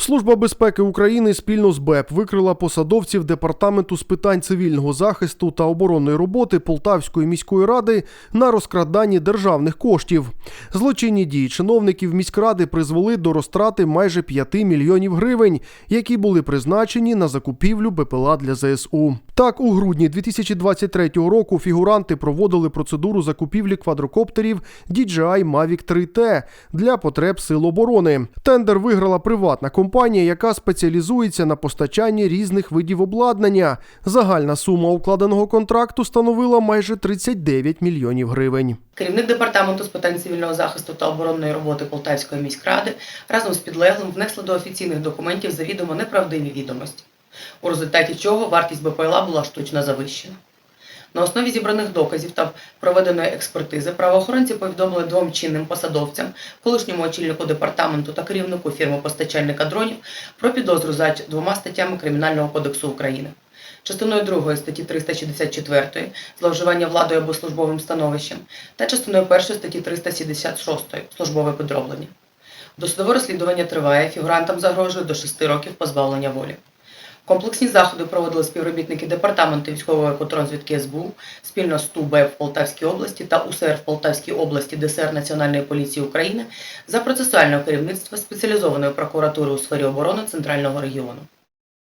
Служба безпеки України спільно з БЕП викрила посадовців департаменту з питань цивільного захисту та оборонної роботи Полтавської міської ради на розкраданні державних коштів. Злочинні дії чиновників міськради призвели до розтрати майже 5 мільйонів гривень, які були призначені на закупівлю БПЛА для ЗСУ. Так, у грудні 2023 року фігуранти проводили процедуру закупівлі квадрокоптерів DJI Mavic 3T для потреб сил оборони. Тендер виграла приватна компанія, яка спеціалізується на постачанні різних видів обладнання. Загальна сума укладеного контракту становила майже 39 мільйонів гривень. Керівник департаменту з питань цивільного захисту та оборонної роботи Полтавської міськради разом з підлеглим внесли до офіційних документів завідомо неправдиві відомості, у результаті чого вартість БПЛА була штучно завищена. На основі зібраних доказів та проведеної експертизи правоохоронці повідомили двом чинним посадовцям, колишньому очільнику департаменту та керівнику фірми постачальника дронів про підозру за двома статтями Кримінального кодексу України. Частиною 2 статті 364 зловживання владою або службовим становищем та частиною 1 статті 376 службове підроблення. Досудове розслідування триває, фігурантам загрожує до 6 років позбавлення волі. Комплексні заходи проводили співробітники департаменту військової контррозвідки СБУ спільно з ТУБ в Полтавській області та УСР в Полтавській області ДСР Національної поліції України за процесуального керівництва спеціалізованої прокуратури у сфері оборони Центрального регіону.